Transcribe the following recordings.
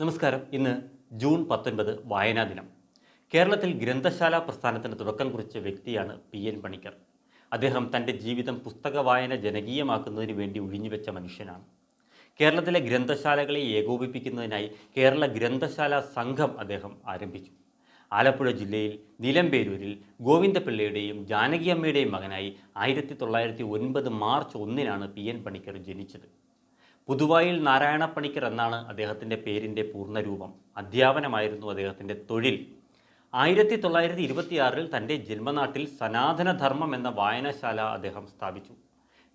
നമസ്കാരം. ഇന്ന് ജൂൺ പത്തൊൻപത് വായനാ ദിനം. കേരളത്തിൽ ഗ്രന്ഥശാല പ്രസ്ഥാനത്തിന് തുടക്കം കുറിച്ച വ്യക്തിയാണ് പി എൻ പണിക്കർ. അദ്ദേഹം തന്റെ ജീവിതം പുസ്തക വായന ജനകീയമാക്കുന്നതിന് വേണ്ടി ഒഴിഞ്ഞുവെച്ച മനുഷ്യനാണ്. കേരളത്തിലെ ഗ്രന്ഥശാലകളെ ഏകോപിപ്പിക്കുന്നതിനായി കേരള ഗ്രന്ഥശാല സംഘം അദ്ദേഹം ആരംഭിച്ചു. ആലപ്പുഴ ജില്ലയിൽ നിലമ്പേരൂരിൽ ഗോവിന്ദപിള്ളയുടെയും ജാനകിയമ്മയുടെയും മകനായി ആയിരത്തി തൊള്ളായിരത്തി ഒൻപത് മാർച്ച് ഒന്നിനാണ് പി എൻ പണിക്കർ ജനിച്ചത്. പുതുവായിൽ നാരായണ പണിക്കർ എന്നാണ് അദ്ദേഹത്തിന്റെ പേരിന്റെ പൂർണരൂപം. അധ്യാപനമായിരുന്നു അദ്ദേഹത്തിന്റെ തൊഴിൽ. ആയിരത്തി തൊള്ളായിരത്തി ഇരുപത്തിയാറിൽ തന്റെ ജന്മനാട്ടിൽ സനാതനധർമ്മം എന്ന വായനശാല അദ്ദേഹം സ്ഥാപിച്ചു.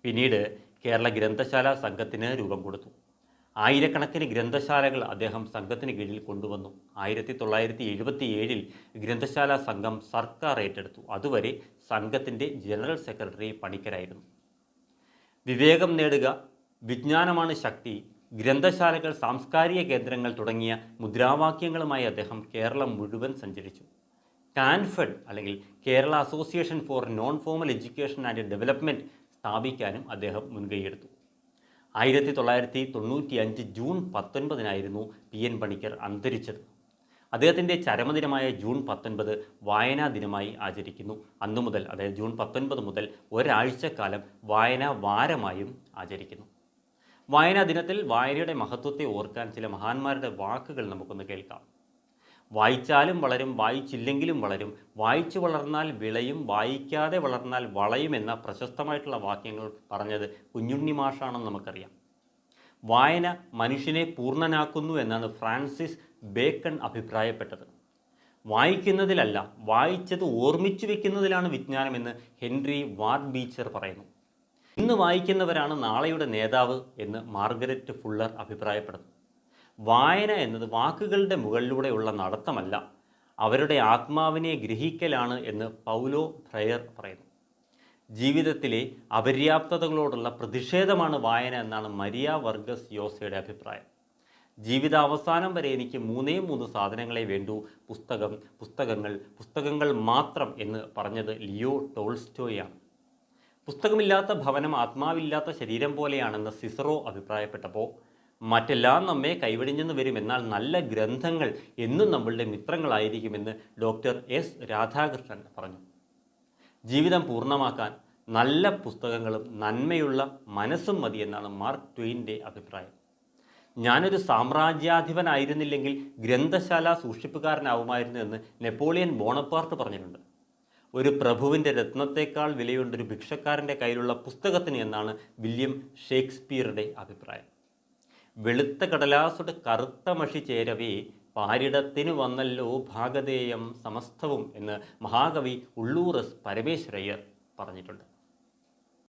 പിന്നീട് കേരള ഗ്രന്ഥശാല സംഘത്തിന് രൂപം കൊടുത്തു. ആയിരക്കണക്കിന് ഗ്രന്ഥശാലകൾ അദ്ദേഹം സംഘത്തിന് കീഴിൽ കൊണ്ടുവന്നു. ആയിരത്തി തൊള്ളായിരത്തി എഴുപത്തി ഏഴിൽ ഗ്രന്ഥശാല സംഘം സർക്കാർ ഏറ്റെടുത്തു. അതുവരെ സംഘത്തിന്റെ ജനറൽ സെക്രട്ടറി പണിക്കരായിരുന്നു. വിവേകം നേടുക വിജ്ഞാനമാണ് ശക്തി ഗ്രന്ഥശാലകൾ സാംസ്കാരിക കേന്ദ്രങ്ങൾ തുടങ്ങിയ മുദ്രാവാക്യങ്ങളുമായി അദ്ദേഹം കേരളം മുഴുവൻ സഞ്ചരിച്ചു. കാൻഫെഡ് അല്ലെങ്കിൽ Kerala association for non formal education and development സ്ഥാപിക്കാനും അദ്ദേഹം മുൻകൈയെടുത്തു. ആയിരത്തി തൊള്ളായിരത്തി തൊണ്ണൂറ്റി അഞ്ച് ജൂൺ പത്തൊൻപതിനായിരുന്നു പി എൻ പണിക്കർ അന്തരിച്ചത്. അദ്ദേഹത്തിന്റെ ചരമദിനമായ ജൂൺ പത്തൊൻപത് വായനാ ദിനമായി ആചരിക്കുന്നു. അന്നു മുതൽ അതായത് ജൂൺ പത്തൊൻപത് മുതൽ ഒരാഴ്ചക്കാലം വായനാ വാരമായും ആചരിക്കുന്നു. വായനാ ദിനത്തിൽ വായനയുടെ മഹത്വത്തെ ഓർക്കാൻ ചില മഹാന്മാരുടെ വാക്കുകൾ നമുക്കൊന്ന് കേൾക്കാം. വായിച്ചാലും വളരും വായിച്ചില്ലെങ്കിലും വളരും വായിച്ചു വളർന്നാൽ വിളയും വായിക്കാതെ വളർന്നാൽ വളയും എന്ന പ്രശസ്തമായിട്ടുള്ള വാക്യങ്ങൾ പറഞ്ഞത് കുഞ്ഞുണ്ണി മാഷാണെന്ന് നമുക്കറിയാം. വായന മനുഷ്യനെ പൂർണനാക്കുന്നു എന്നാണ് ഫ്രാൻസിസ് ബേക്കൺ അഭിപ്രായപ്പെട്ടത്. വായിക്കുന്നതിലല്ല വായിച്ചത് ഓർമ്മിച്ചു വെക്കുന്നതിലാണ് വിജ്ഞാനമെന്ന് ഹെൻറി വാർഡ് ബീച്ചർ പറയുന്നു. ഇന്ന് വായിക്കുന്നവരാണ് നാളെയുടെ നേതാവ് എന്ന് മാർഗരറ്റ് ഫുള്ളർ അഭിപ്രായപ്പെടുന്നു. വായന എന്നത് വാക്കുകളുടെ മുകളിലൂടെയുള്ള നടത്തമല്ല അവരുടെ ആത്മാവിനെ ഗ്രഹിക്കലാണ് എന്ന് പൗലോ ഫ്രയർ പറയുന്നു. ജീവിതത്തിലെ അപര്യാപ്തതകളോടുള്ള പ്രതിഷേധമാണ് വായന എന്നാണ് മരിയ വർഗസ് യോസയുടെ അഭിപ്രായം. ജീവിതാവസാനം വരെ എനിക്ക് മൂന്നേ മൂന്ന് സാധനങ്ങളെ വേണ്ടൂ പുസ്തകം പുസ്തകങ്ങൾ പുസ്തകങ്ങൾ മാത്രം എന്ന് പറഞ്ഞത് ലിയോ ടോൾസ്റ്റോയാണ്. പുസ്തകമില്ലാത്ത ഭവനം ആത്മാവില്ലാത്ത ശരീരം പോലെയാണെന്ന് സിസറോ അഭിപ്രായപ്പെട്ടപ്പോൾ മറ്റെല്ലാം നമ്മെ കൈവടിഞ്ഞെന്ന് വരും. എന്നാൽ നല്ല ഗ്രന്ഥങ്ങൾ എന്നും നമ്മളുടെ മിത്രങ്ങളായിരിക്കുമെന്ന് ഡോക്ടർ എസ്. രാധാകൃഷ്ണൻ പറഞ്ഞു. ജീവിതം പൂർണമാക്കാൻ നല്ല പുസ്തകങ്ങളും നന്മയുള്ള മനസ്സും മതി എന്നാണ് മാർക്ക് ട്വെയിന്റെ അഭിപ്രായം. ഞാനൊരു സാമ്രാജ്യാധിപനായിരുന്നില്ലെങ്കിൽ ഗ്രന്ഥശാല സൂക്ഷിപ്പുകാരനാവുമായിരുന്നു എന്ന് നെപ്പോളിയൻ ബോണപ്പാർട്ട് പറഞ്ഞിട്ടുണ്ട്. ഒരു പ്രഭുവിന്റെ രത്നത്തേക്കാൾ വിലയുണ്ടൊരു ഭിക്ഷക്കാരന്റെ കയ്യിലുള്ള പുസ്തകത്തിന് എന്നാണ് വില്യം ഷേക്സ്പിയറുടെ അഭിപ്രായം. വെളുത്ത കടലാസുടെ കറുത്ത മഷി ചേരവേ പാരിടത്തിന് വന്നല്ലോ ഭാഗധേയം സമസ്തവും എന്ന് മഹാകവി ഉള്ളൂർ എസ് പരമേശ്വരയ്യർ പറഞ്ഞിട്ടുണ്ട്.